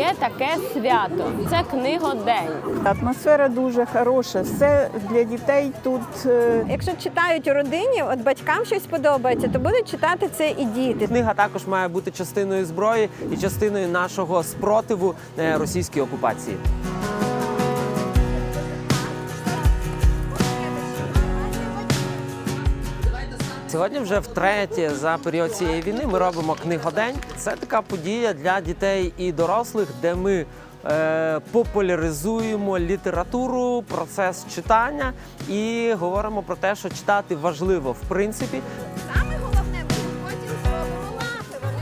є таке свято. Це книгодень. Атмосфера дуже хороша. Все для дітей тут е, Якщо читають у родині, от батькам щось подобається, то будуть читати це і діти. Книга також має бути частиною зброї і частиною нашого спротиву е, російській окупації. Сьогодні вже втретє за період цієї війни ми робимо книгодень. Це така подія для дітей і дорослих, де ми е, популяризуємо літературу, процес читання і говоримо про те, що читати важливо в принципі.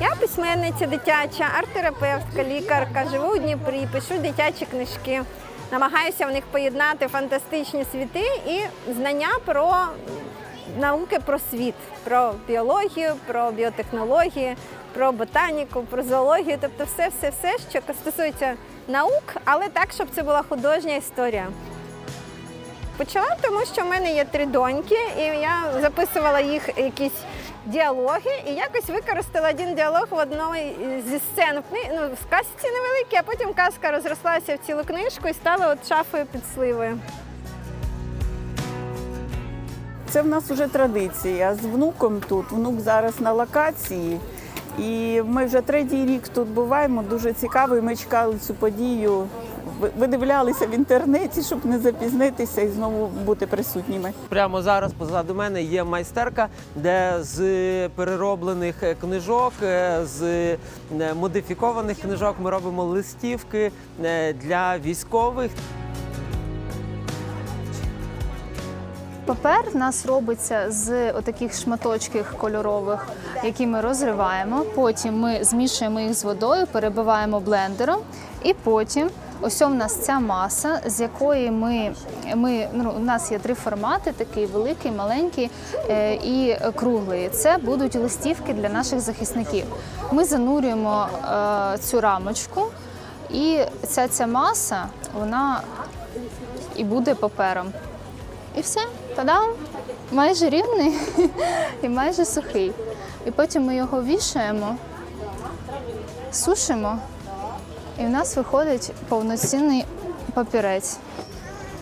Я письменниця дитяча, арт-терапевтка, лікарка, живу у Дніпрі, пишу дитячі книжки. Намагаюся в них поєднати фантастичні світи і знання про науки про світ, про біологію, про біотехнології, про ботаніку, про зоологію, тобто все, все, все, що стосується наук, але так, щоб це була художня історія. Почала тому, що в мене є три доньки, і я записувала їх якісь діалоги, і якось використала один діалог в одній зі сцен. Ну, в казці невеликій, а потім казка розрослася в цілу книжку і стала от шафою під сливою. Це в нас вже традиція. З внуком тут. Внук зараз на локації. І ми вже третій рік тут буваємо. Дуже цікаво. і Ми чекали цю подію. Видивлялися в інтернеті, щоб не запізнитися і знову бути присутніми. Прямо зараз позаду мене є майстерка, де з перероблених книжок, е, з е, модифікованих книжок ми робимо листівки е, для військових. Папер в нас робиться з отаких шматочків кольорових, які ми розриваємо. Потім ми змішуємо їх з водою, перебиваємо блендером, і потім ось у нас ця маса, з якої ми, ми ну, у нас є три формати: такий великий, маленький е, і круглий. Це будуть листівки для наших захисників. Ми занурюємо е, цю рамочку, і ця ця маса вона і буде папером. І все, та-дам! Майже рівний і майже сухий. І потім ми його вішаємо, сушимо, і в нас виходить повноцінний папірець.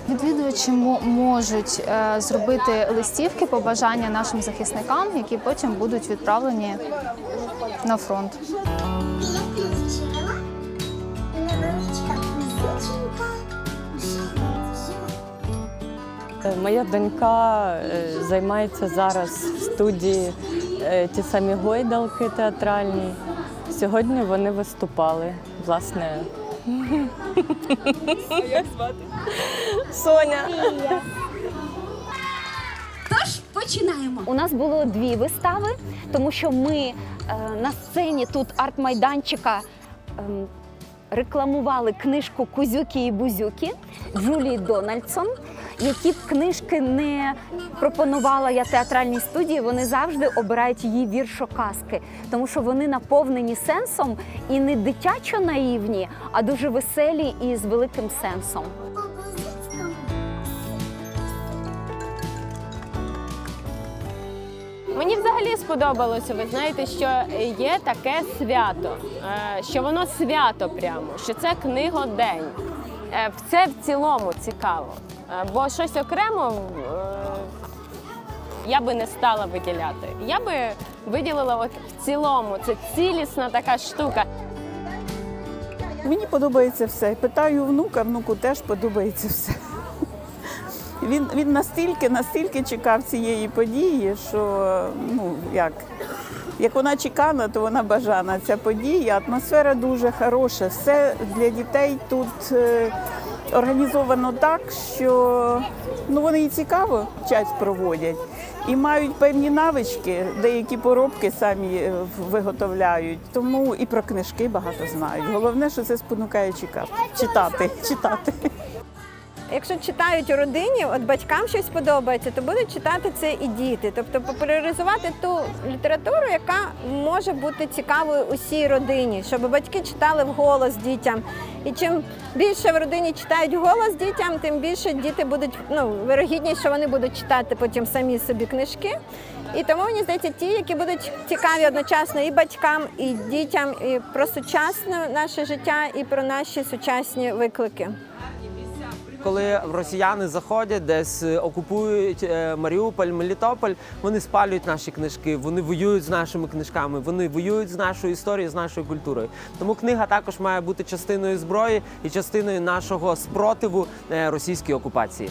Відвідувачі можуть е, зробити листівки побажання нашим захисникам, які потім будуть відправлені на фронт. Моя донька е, займається зараз в студії е, ті самі гойдалки театральні. Сьогодні вони виступали. Власне. Як звати? Соня. Тож починаємо. У нас було дві вистави, тому що ми е, на сцені тут арт-майданчика ем, рекламували книжку Кузюки і Бузюки Джулії Дональдсон. Які б книжки не пропонувала я театральній студії, вони завжди обирають її віршоказки, тому що вони наповнені сенсом і не дитячо наївні, а дуже веселі і з великим сенсом. Мені взагалі сподобалося. Ви знаєте, що є таке свято, е, що воно свято прямо, що це книгодень. Це в цілому цікаво. Е, Бо щось окремо е, я би не стала виділяти. Я би виділила от в цілому. Це цілісна така штука. Мені подобається все. Питаю внука, внуку теж подобається все. Він, він настільки, настільки чекав цієї події, що ну як, як вона чекана, то вона бажана. Ця подія, атмосфера дуже хороша. Все для дітей тут е, організовано так, що ну, вони і цікаво час проводять. І мають певні навички, деякі поробки самі е, виготовляють. Тому і про книжки багато знають. Головне, що це спонукає чекати, читати, читати. Якщо читають у родині, от батькам щось подобається, то будуть читати це і діти. Тобто популяризувати ту літературу, яка може бути цікавою усій родині, щоб батьки читали вголос дітям. І чим більше в родині читають вголос дітям, тим більше діти будуть ну, вирогідніше, що вони будуть читати потім самі собі книжки. І тому мені здається, ті, які будуть цікаві одночасно і батькам, і дітям, і про сучасне наше життя, і про наші сучасні виклики. Коли росіяни заходять, десь е, окупують е, Маріуполь, Мелітополь, вони спалюють наші книжки, вони воюють з нашими книжками, вони воюють з нашою історією, з нашою культурою. Тому книга також має бути частиною зброї і частиною нашого спротиву е, російській окупації.